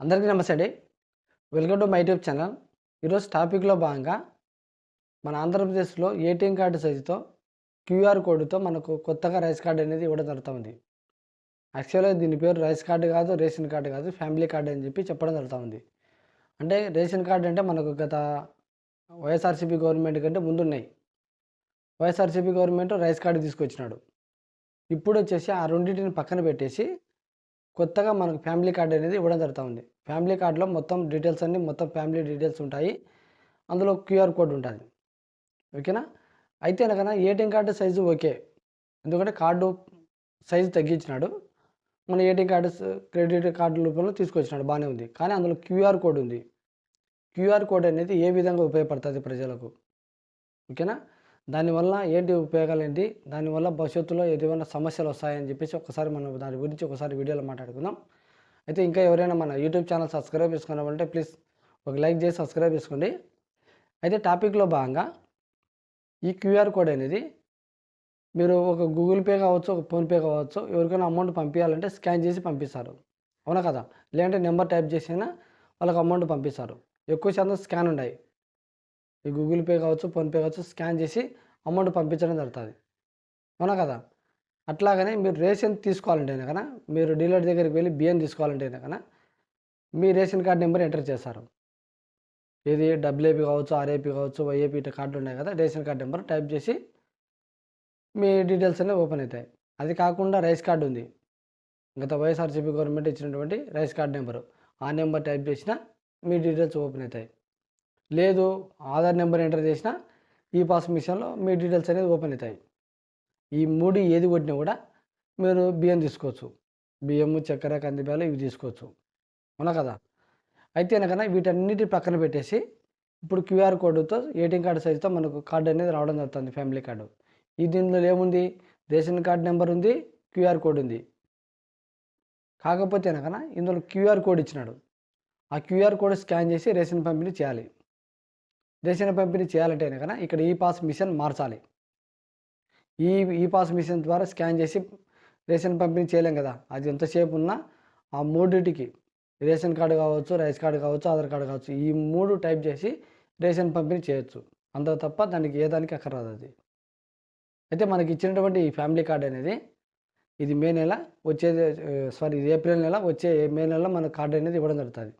అందరికీ నమస్తే అండి. Welcome to my YouTube channel. ఈరోజు టాపిక్లో భాగంగా మన ఆంధ్రప్రదేశ్లో ఏటీఎం కార్డు సైజుతో క్యూఆర్ కోడ్తో మనకు కొత్తగా రైస్ కార్డు అనేది ఇవ్వడం జరుగుతుంది. యాక్చువల్గా దీని పేరు రైస్ కార్డు కాదు రేషన్ కార్డు కాదు ఫ్యామిలీ కార్డు అని చెప్పి చెప్పడం జరుగుతుంది. అంటే రేషన్ కార్డు అంటే మనకు గత వైఎస్ఆర్సీపీ గవర్నమెంట్ కంటే ముందున్నాయి. వైఎస్ఆర్సీపీ గవర్నమెంట్ రైస్ కార్డు తీసుకొచ్చినాడు. ఇప్పుడు వచ్చేసి ఆ రెండింటిని పక్కన పెట్టేసి కొత్తగా మనకు ఫ్యామిలీ కార్డ్ అనేది ఇవ్వడం జరుగుతూ ఉంది ఫ్యామిలీ కార్డులో మొత్తం డీటెయిల్స్ అన్నీ మొత్తం ఫ్యామిలీ డీటెయిల్స్ ఉంటాయి. అందులో క్యూఆర్ కోడ్ ఉంటుంది. ఓకేనా? అయితే అనగా ఏటీఎం కార్డు సైజు ఓకే. ఎందుకంటే కార్డు సైజు తగ్గించినాడు. మన ఏటీఎం కార్డు క్రెడిట్ కార్డు రూపంలో తీసుకొచ్చినాడు. బాగానే ఉంది. కానీ అందులో క్యూఆర్ కోడ్ ఉంది. క్యూఆర్ కోడ్ అనేది ఏ విధంగా ఉపయోగపడుతుంది ప్రజలకు? ఓకేనా? దానివల్ల ఏంటి ఉపయోగాలు ఏంటి? దానివల్ల భవిష్యత్తులో ఏదైనా సమస్యలు వస్తాయని చెప్పేసి ఒకసారి మనం దాని గురించి ఒకసారి వీడియోలో మాట్లాడుకుందాం. అయితే ఇంకా ఎవరైనా మన యూట్యూబ్ ఛానల్ సబ్స్క్రైబ్ చేసుకున్నామంటే ప్లీజ్ ఒక లైక్ చేసి సబ్స్క్రైబ్ చేసుకోండి. అయితే టాపిక్లో భాగంగా ఈ క్యూఆర్ కోడ్ అనేది మీరు ఒక గూగుల్ పే కావచ్చు ఒక ఫోన్పే కావచ్చు ఎవరికైనా అమౌంట్ పంపించాలంటే స్కాన్ చేసి పంపిస్తారు. అవునా కదా? లేదంటే నెంబర్ టైప్ చేసినా వాళ్ళకి అమౌంట్ పంపిస్తారు. ఎక్కువ శాతం స్కాన్ ఉన్నాయి ఈ గూగుల్ పే కావచ్చు ఫోన్పే కావచ్చు స్కాన్ చేసి అమౌంట్ పంపించడం జరుగుతుంది. అవునా కదా? అట్లాగనే మీరు రేషన్ తీసుకోవాలంటే కనుక మీరు డీలర్ దగ్గరికి వెళ్ళి బియ్యం తీసుకోవాలంటే కనుక మీ రేషన్ కార్డ్ నెంబర్ ఎంటర్ చేస్తారు. ఇది డబ్ల్యూఏపీ కావచ్చు ఆర్ఏపీ కావచ్చు వైఏపీ ఇట్లా కార్డులు ఉన్నాయి కదా రేషన్ కార్డ్ నెంబర్ టైప్ చేసి మీ డీటెయిల్స్ అనేవి ఓపెన్ అవుతాయి. అది కాకుండా రైస్ కార్డు ఉంది. గత వైఎస్ఆర్సీపీ గవర్నమెంట్ ఇచ్చినటువంటి రైస్ కార్డ్ నెంబరు ఆ నెంబర్ టైప్ చేసినా మీ డీటెయిల్స్ ఓపెన్ అవుతాయి. లేదు ఆధార్ నెంబర్ ఎంటర్ చేసినా ఈ పాస్ మిషన్లో మీ డీటెయిల్స్ అనేది ఓపెన్ అవుతాయి. ఈ మూడు ఏది కొట్టినా కూడా మీరు బియ్యం తీసుకోవచ్చు. బియ్యము చక్కెర కందిబ్యాలు ఇవి తీసుకోవచ్చు. అవునా కదా? అయితే కనుక వీటన్నిటి పక్కన పెట్టేసి ఇప్పుడు క్యూఆర్ కోడ్తో ఏటీఎం కార్డు సైజుతో మనకు కార్డు అనేది రావడం జరుగుతుంది ఫ్యామిలీ కార్డు. ఈ దీనిలో ఏముంది? రేషన్ కార్డు నెంబర్ ఉంది క్యూఆర్ కోడ్ ఉంది. కాకపోతే కనుక ఇందులో క్యూఆర్ కోడ్ ఇచ్చినాడు. ఆ క్యూఆర్ కోడ్ స్కాన్ చేసి రేషన్ పంపిణీ చేయాలి. రేషన్ పంపిణీ చేయాలంటే కనుక ఇక్కడ ఈ పాస్ మిషన్ మార్చాలి. ఈ ఈ పాస్ మిషన్ ద్వారా స్కాన్ చేసి రేషన్ పంపిణీ చేయలేం కదా. అది ఎంతసేపు ఉన్నా ఆ మూడింటికి రేషన్ కార్డు కావచ్చు రైస్ కార్డు కావచ్చు ఆధార్ కార్డు కావచ్చు ఈ మూడు టైప్ చేసి రేషన్ పంపిణీ చేయొచ్చు. అంత తప్ప దానికి ఏ దానికి అక్కర్రాదు అది. అయితే మనకి ఇచ్చినటువంటి ఈ ఫ్యామిలీ కార్డ్ అనేది ఇది మే నెల వచ్చేది సారీ ఇది ఏప్రిల్ నెల వచ్చే మే నెలలో మన కార్డు అనేది ఇవ్వడం జరుగుతుంది.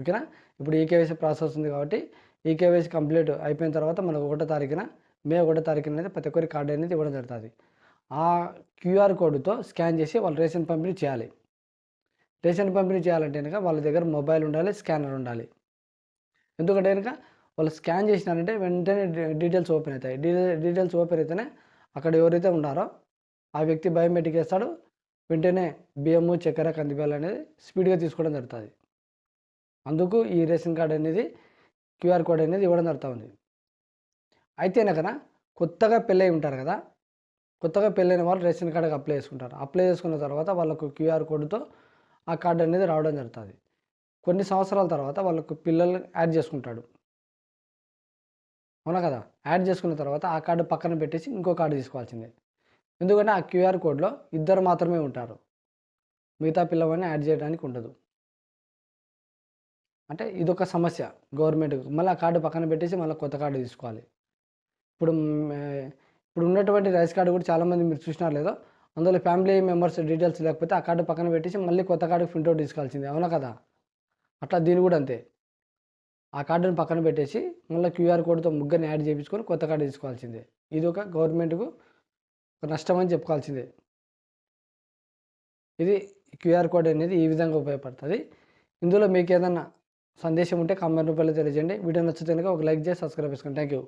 ఓకేనా? ఇప్పుడు ఈకేవైసీ ప్రాసెస్ ఉంది కాబట్టి ఈ కేవైసీ కంప్లీట్ అయిపోయిన తర్వాత మనకు ఒకటో తారీఖున మే ఒకటో తారీఖున అనేది ప్రతి ఒక్కరి కార్డు అనేది ఇవ్వడం జరుగుతుంది. ఆ క్యూఆర్ కోడ్తో స్కాన్ చేసి వాళ్ళు రేషన్ పంపిణీ చేయాలి. రేషన్ పంపిణీ చేయాలంటే కనుక వాళ్ళ దగ్గర మొబైల్ ఉండాలి స్కానర్ ఉండాలి. ఎందుకంటే కనుక వాళ్ళు స్కాన్ చేసినారంటే వెంటనే డీటెయిల్స్ ఓపెన్ అవుతాయి. డీటెయిల్స్ ఓపెన్ అయితేనే అక్కడ ఎవరైతే ఉన్నారో ఆ వ్యక్తి బయోమెట్రిక్ వేస్తాడు. వెంటనే బియ్యము చక్కెర కందిపేలు అనేది స్పీడ్గా తీసుకోవడం జరుగుతుంది. అందుకు ఈ రేషన్ కార్డు అనేది క్యూఆర్ కోడ్ అనేది ఇవ్వడం జరుగుతూ ఉంది అయితే కనుక కొత్తగా పెళ్ళై ఉంటారు కదా కొత్తగా పెళ్ళైన వాళ్ళు రేషన్ కార్డుకి అప్లై చేసుకుంటారు. అప్లై చేసుకున్న తర్వాత వాళ్ళకు క్యూఆర్ కోడ్తో ఆ కార్డు అనేది రావడం జరుగుతుంది. కొన్ని సంవత్సరాల తర్వాత వాళ్ళకు పిల్లలు యాడ్ చేసుకుంటాడు. అవునా కదా? యాడ్ చేసుకున్న తర్వాత ఆ కార్డు పక్కన పెట్టేసి ఇంకో కార్డు తీసుకోవాల్సిందే. ఎందుకంటే ఆ క్యూఆర్ కోడ్లో ఇద్దరు మాత్రమే ఉంటారు. మిగతా పిల్లవాడిని యాడ్ చేయడానికి ఉండదు. అంటే ఇదొక సమస్య గవర్నమెంట్ మళ్ళీ ఆ కార్డు పక్కన పెట్టేసి మళ్ళీ కొత్త కార్డు తీసుకోవాలి. ఇప్పుడు ఇప్పుడు ఉన్నటువంటి రైస్ కార్డు కూడా చాలామంది మీరు చూసినారు లేదో? అందులో ఫ్యామిలీ మెంబర్స్ డీటెయిల్స్ లేకపోతే ఆ కార్డు పక్కన పెట్టేసి మళ్ళీ కొత్త కార్డు ప్రింట్అవుట్ తీసుకోవాల్సిందే అవునా కదా? అట్లా దీని కూడా అంతే. ఆ కార్డుని పక్కన పెట్టేసి మళ్ళీ క్యూఆర్ కోడ్తో ముగ్గురిని యాడ్ చేయించుకొని కొత్త కార్డు తీసుకోవాల్సిందే. ఇది ఒక గవర్నమెంట్కు ఒక నష్టం అని చెప్పుకోవాల్సిందే. ఇది క్యూఆర్ కోడ్ అనేది ఈ విధంగా ఉపయోగపడుతుంది. ఇందులో మీకు ఏదన్నా సందేశం ఉంటే కామెంట్ రూపాయలు తెలియజేయండి. వీడియో నచ్చితే కనుక ఒక లైక్ చేసి సబ్స్క్రైబ్ చేసుకోండి. Thank you